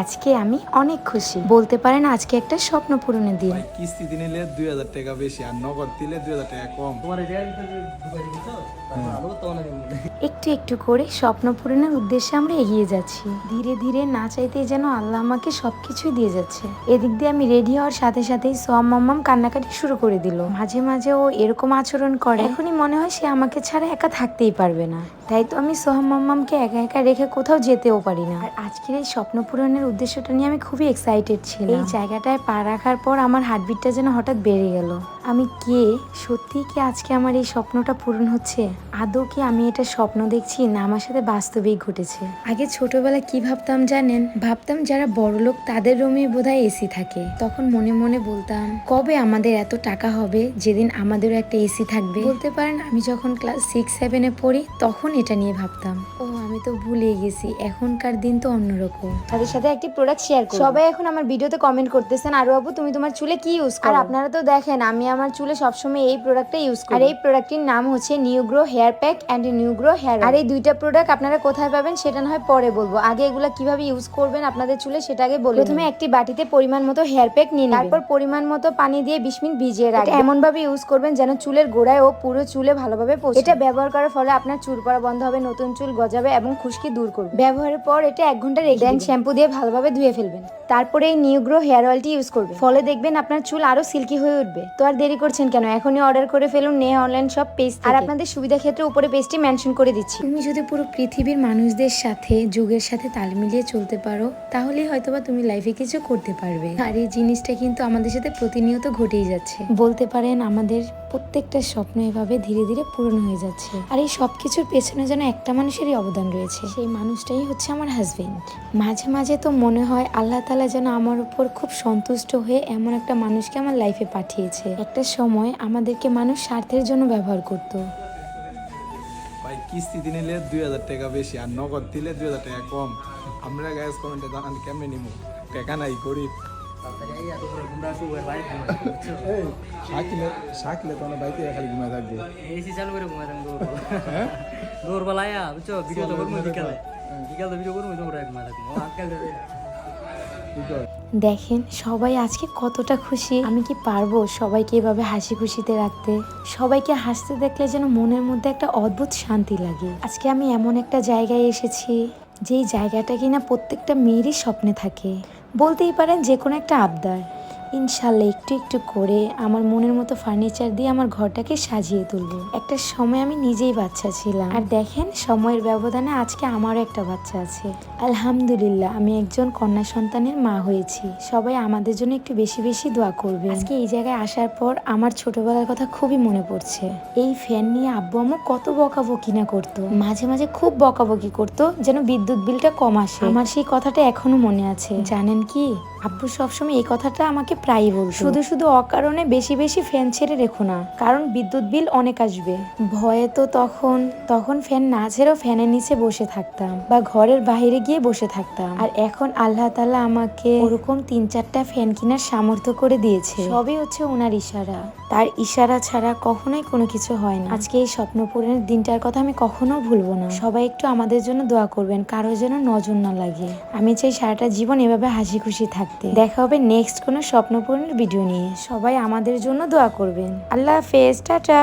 আজকে আমি অনেক খুশি। বলতে পারেন আজকে একটা স্বপ্ন পূরণের দিন। কিস্তিতে নিলে দুই হাজার টাকা বেশি আর নগদ দিলে দুই হাজার টাকা কম। একটু একটু করে স্বপ্ন পূরণের উদ্দেশ্যে আমরা এগিয়ে যাচ্ছি। ধীরে ধীরে না চাইতেই যেন আল্লাহ আমাকে সবকিছুই দিয়ে যাচ্ছে। এদিক দিয়ে আমি রেডি হওয়ার সাথে সাথেই সোয়াম মাম্মাম কান্নাকাটি শুরু করে দিল। মাঝে মাঝে ও এরকম আচরণ করে এখনই মনে হয় সে আমাকে ছাড়া একা থাকতেই পারবে না। তাই তো আমি সোহাম মাম্মামকে একা একা রেখে কোথাও যেতেও পারি না। আর আজকের এই স্বপ্ন পূরণের উদ্দেশ্যটা নিয়ে আমি খুবই এক্সাইটেড ছিলাম। এই জায়গাটায় পা রাখার পর আমার হার্টবিটটা যেন হঠাৎ বেড়ে গেল। আমি কে? সত্যি কি আজকে আমার এই স্বপ্নটা পূরণ হচ্ছে? আদৌ কি আমি এটা স্বপ্ন দেখছি না আমার সাথে বাস্তবেই ঘটেছে? আগে ছোটবেলায় কি ভাবতাম জানেন? ভাবতাম যারা বড় লোক তাদের রুমে বোধহয় এসি থাকে। তখন মনে মনে বলতাম কবে আমাদের এত টাকা হবে? যেদিন আমাদেরও একটা এসি থাকবে। বলতে পারেন আমি যখন ক্লাস সিক্স সেভেনে পড়ি তখন এটা নিয়ে ভাবতাম? ও আমি তো ভুলে গেছি। এখনকার দিন তো অন্যরকম। তাদের সাথে একটি প্রোডাক্ট শেয়ার করব। সবাই এখন আমার ভিডিওতে কমেন্ট করতেছেন আর বাবু তুমি তোমার চুলে কি ইউজ করো? আর আপনারা তো দেখেন আমি আমার চুলে সবসময় এই প্রোডাক্টটা ইউজ করি। আর এই প্রোডাক্টটির নাম হচ্ছে new grow hair pack and new grow hair আর এই দুইটা প্রোডাক্ট আপনারা কোথায় পাবেন সেটা না হয় পরে বলব। আগে এগুলো কীভাবে ইউজ করবেন আপনাদের চুলে সেটা আগে বলব প্রথমে একটি বাটিতে পরিমাণ মতো হেয়ার প্যাক নিয়ে নেবেন। তারপর পরিমাণ মতো পানি দিয়ে বিশ মিনিট ভিজিয়ে রাখবেন। এমন ভাবে ইউজ করবেন যেন চুলের গোড়ায় ও পুরো চুলে ভালোভাবে পৌঁছে এটা ব্যবহার করার ফলে আপনার চুল পড়া বন্ধ হবে নতুন চুল গজাবে এবং খুশকি দূর করবে। ব্যবহারের পর এটা এক ঘণ্টা রেখে দেন শ্যাম্পু দিয়ে ভালোভাবে ধুয়ে ফেলবেন। তারপরে এই নিউ গ্রো হেয়ার অয়েলটি ইউজ করবেন। ফলে দেখবেন আপনার চুল আরও সিল্কি হয়ে উঠবে। তো আর দেরি করছেন কেন? এখনই অর্ডার করে ফেলুন নে অনলাইন সব পেজ আর আপনাদের সুবিধা ক্ষেত্রে উপরে পেজটি মেনশন করে দিচ্ছি। তুমি যদি পুরো পৃথিবীর মানুষদের সাথে যুগের সাথে তাল মিলিয়ে চলতে পারো তাহলেই হয়তোবা তুমি লাইফে কিছু করতে পারবে। আর এই জিনিসটা কিন্তু আমাদের সাথে প্রতিনিয়ত ঘটেই যাচ্ছে। বলতে পারেন আমাদের প্রত্যেকটা স্বপ্ন এভাবে ধীরে ধীরে পূরণ হয়ে যাচ্ছে। আর এই সব কিছুর পেছনে যেন একটা মানুষেরই অবদান রয়েছে। সেই মানুষটাই হচ্ছে আমার হাজবেন্ড মাঝে মাঝে তো মনে হয় আল্লাহ তালা যেন আমার উপর খুব সন্তুষ্ট হয়ে এমন একটা মানুষকে আমার লাইফে পাঠিয়েছে। একটা সময় আমাদেরকে মানুষ স্বার্থের জন্য ব্যবহার করতো। ভাই কিস্তিতে নিলে দুই হাজার টাকা বেশি আর নগদ দিলে দুই হাজার টাকা কম। আমরা গ্যাস কমেন্টে জানান কেমনে নিবো টাকা নাই গরিব। শাকিলে শাকিলে তো আমার বাইকে খালি ঘুমায় থাকবে। এসি চালু করে ঘুমাই থাকব। বুঝছ? ভিডিও তো করব বিকালে। বিকালে ভিডিও করব তোমরা ঘুমাই থাকব আজকাল দেখেন সবাই আজকে কতটা খুশি। আমি কি পারব সবাইকে এভাবে হাসি খুশিতে রাখতে? সবাইকে হাসতে দেখলে যেন মনের মধ্যে একটা অদ্ভুত শান্তি লাগে। আজকে আমি এমন একটা জায়গায় এসেছি যেই জায়গাটা কিনা প্রত্যেকটা মেয়েরই স্বপ্নে থাকে। বলতেই পারেন যে কোনো একটা আবদার। ইনশাল্লাহ একটু একটু করে আমার মনের মতো ফার্নিচার দিয়ে আমার ঘরটাকে সাজিয়ে তুলবো। একটা সময় আমি নিজেই বাচ্চা ছিলাম। আর দেখেন, সময়ের ব্যবধানে আজকে আমারও একটা বাচ্চা আছে। আলহামদুলিল্লাহ, আমি একজন কন্যা সন্তানের মা হয়েছি। সবাই আমাদের জন্য একটু বেশি বেশি দোয়া করবে আজকে এই জায়গায় আসার পর আমার ছোটবেলার কথা খুবই মনে পড়ছে। এই ফ্যান নিয়ে আব্বু আম্মু কত বকাবকি না করতো। মাঝে মাঝে খুব বকাবকি করতো, যেন বিদ্যুৎ বিলটা কম আসে। আমার সেই কথাটা এখনও মনে আছে। জানেন কি? আব্বু সবসময় এই কথাটা আমাকে প্রায়ই বলতো শুধু শুধু অকারণে বেশি বেশি ফ্যান ছেড়ে রেখো না কারণ বিদ্যুৎ বিল অনেক আসবে। ভয়ে তো তখন তখন ফ্যান না ছেড়েও ফ্যানের নিচে বসে থাকতাম বা ঘরের বাইরে গিয়ে বসে থাকতাম। আর এখন আল্লাহ তালা আমাকে ওরকম তিন চারটা ফ্যান কেনার সামর্থ্য করে দিয়েছে। সবই হচ্ছে ওনার ইশারা। তার ইশারা ছাড়া কখনোই কোনো কিছু হয় না। আজকে এই স্বপ্ন পূরণের দিনটার কথা আমি কখনো ভুলবো না। সবাই একটু আমাদের জন্য দোয়া করবেন কারও যেন নজর না লাগে। আমি চাই সারাটা জীবন এভাবে হাসি খুশি থাকতে। দেখা হবে নেক্সট কোনো স্বপ্ন পূরণের ভিডিও নিয়ে সবাই আমাদের জন্য দোয়া করবেন। আল্লাহ হাফেজ টাটা।